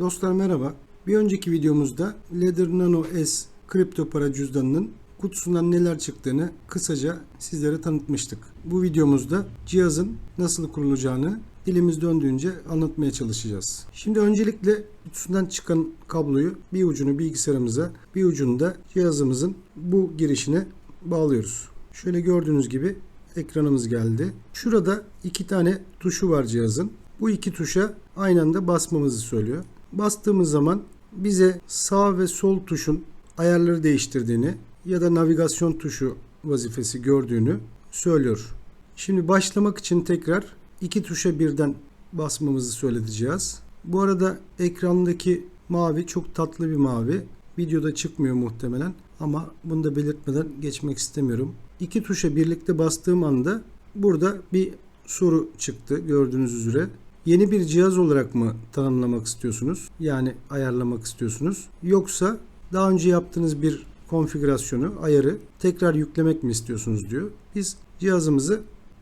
Dostlar merhaba. Bir önceki videomuzda Ledger Nano S kripto para cüzdanının kutusundan neler çıktığını kısaca sizlere tanıtmıştık. Bu videomuzda cihazın nasıl kurulacağını dilimiz döndüğünce anlatmaya çalışacağız. Şimdi öncelikle kutusundan çıkan kabloyu bir ucunu bilgisayarımıza bir ucunu da cihazımızın bu girişine bağlıyoruz. Şöyle gördüğünüz gibi ekranımız geldi. Şurada iki tane tuşu var cihazın. Bu iki tuşa aynı anda basmamızı söylüyor. Bastığımız zaman bize sağ ve sol tuşun ayarları değiştirdiğini ya da navigasyon tuşu vazifesi gördüğünü söylüyor. Şimdi başlamak için tekrar iki tuşa birden basmamızı söyledi cihaz. Bu arada ekrandaki mavi çok tatlı bir mavi. Videoda çıkmıyor muhtemelen ama bunu da belirtmeden geçmek istemiyorum. İki tuşa birlikte bastığım anda burada bir soru çıktı gördüğünüz üzere. Yeni bir cihaz olarak mı tanımlamak istiyorsunuz? Yani ayarlamak istiyorsunuz? Yoksa daha önce yaptığınız bir konfigürasyonu, ayarı tekrar yüklemek mi istiyorsunuz diyor. Biz cihazımızı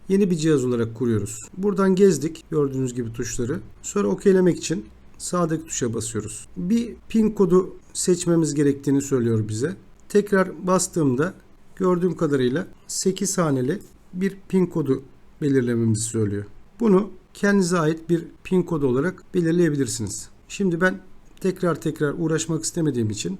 yeni bir cihaz olarak kuruyoruz. Buradan gezdik gördüğünüz gibi tuşları. Sonra okeylemek için sağdaki tuşa basıyoruz. Bir pin kodu seçmemiz gerektiğini söylüyor bize. Tekrar bastığımda gördüğüm kadarıyla 8 haneli bir pin kodu belirlememizi söylüyor. Bunu kendinize ait bir pin kodu olarak belirleyebilirsiniz. Şimdi ben tekrar tekrar uğraşmak istemediğim için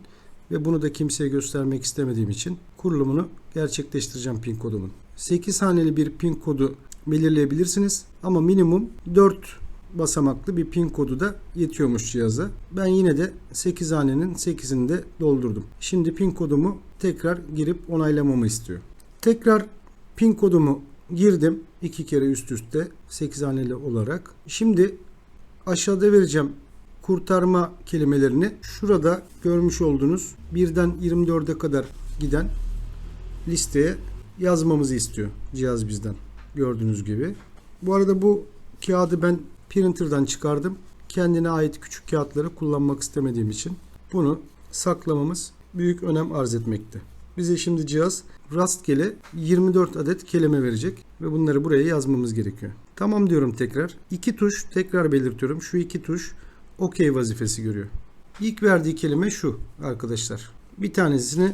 ve bunu da kimseye göstermek istemediğim için kurulumunu gerçekleştireceğim pin kodumun. 8 haneli bir pin kodu belirleyebilirsiniz ama minimum 4 basamaklı bir pin kodu da yetiyormuş cihaza. Ben yine de 8 hanenin 8'ini de doldurdum. Şimdi pin kodumu tekrar girip onaylamamı istiyor. Tekrar pin kodumu girdim iki kere üst üste 8 haneli olarak. Şimdi aşağıda vereceğim kurtarma kelimelerini şurada görmüş olduğunuz birden 24'e kadar giden listeye yazmamızı istiyor cihaz bizden gördüğünüz gibi. Bu arada bu kağıdı ben printer'dan çıkardım. Kendine ait küçük kağıtları kullanmak istemediğim için bunu saklamamız büyük önem arz etmekte. Bize şimdi cihaz rastgele 24 adet kelime verecek ve bunları buraya yazmamız gerekiyor. Tamam diyorum tekrar. İki tuş tekrar belirtiyorum. Şu iki tuş OK vazifesi görüyor. İlk verdiği kelime şu arkadaşlar. Bir tanesini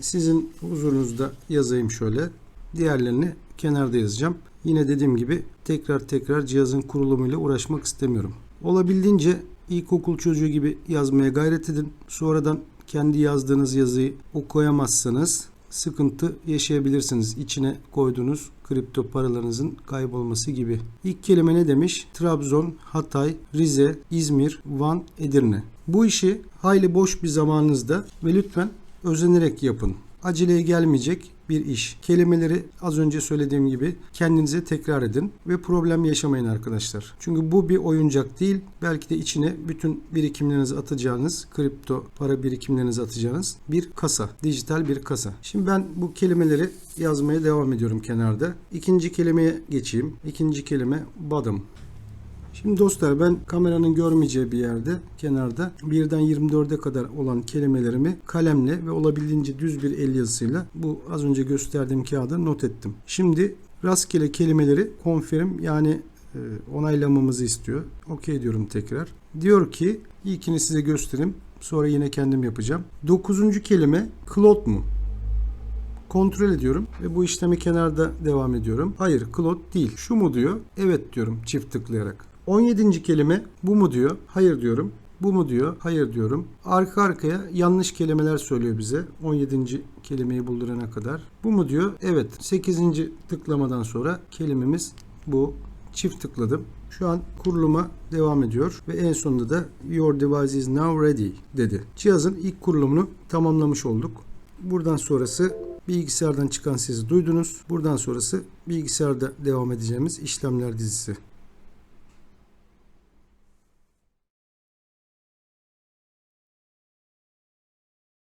sizin huzurunuzda yazayım şöyle. Diğerlerini kenarda yazacağım. Yine dediğim gibi tekrar tekrar cihazın kurulumuyla uğraşmak istemiyorum. Olabildiğince ilkokul çocuğu gibi yazmaya gayret edin. Sonradan kendi yazdığınız yazıyı okuyamazsanız sıkıntı yaşayabilirsiniz. İçine koyduğunuz kripto paralarınızın kaybolması gibi. İlk kelime ne demiş? Trabzon, Hatay, Rize, İzmir, Van, Edirne. Bu işi hayli boş bir zamanınızda ve lütfen özenerek yapın. Aceleye gelmeyecek bir iş. Kelimeleri az önce söylediğim gibi kendinize tekrar edin ve problem yaşamayın arkadaşlar. Çünkü bu bir oyuncak değil. Belki de içine bütün birikimlerinizi atacağınız, kripto para birikimlerinizi atacağınız bir kasa. Dijital bir kasa. Şimdi ben bu kelimeleri yazmaya devam ediyorum kenarda. İkinci kelimeye geçeyim. İkinci kelime bottom. Şimdi dostlar ben kameranın görmeyeceği bir yerde kenarda birden 24'e kadar olan kelimelerimi kalemle ve olabildiğince düz bir el yazısıyla bu az önce gösterdiğim kağıda not ettim. Şimdi rastgele kelimeleri confirm yani e, onaylamamızı istiyor. Okey diyorum tekrar. Diyor ki ilkini size göstereyim. Sonra yine kendim yapacağım. Dokuzuncu kelime cloud mu? Kontrol ediyorum ve bu işlemi kenarda devam ediyorum. Hayır cloud değil. Şu mu diyor? Evet diyorum çift tıklayarak. 17. kelime bu mu diyor? Hayır diyorum. Bu mu diyor? Hayır diyorum. Arka arkaya yanlış kelimeler söylüyor bize. 17. kelimeyi buldurana kadar. Bu mu diyor? Evet. 8. tıklamadan sonra kelimemiz bu. Çift tıkladım. Şu an kuruluma devam ediyor ve en sonunda da your device is now ready dedi. Cihazın ilk kurulumunu tamamlamış olduk. Buradan sonrası bilgisayardan çıkan sesi duydunuz. Buradan sonrası bilgisayarda devam edeceğimiz işlemler dizisi.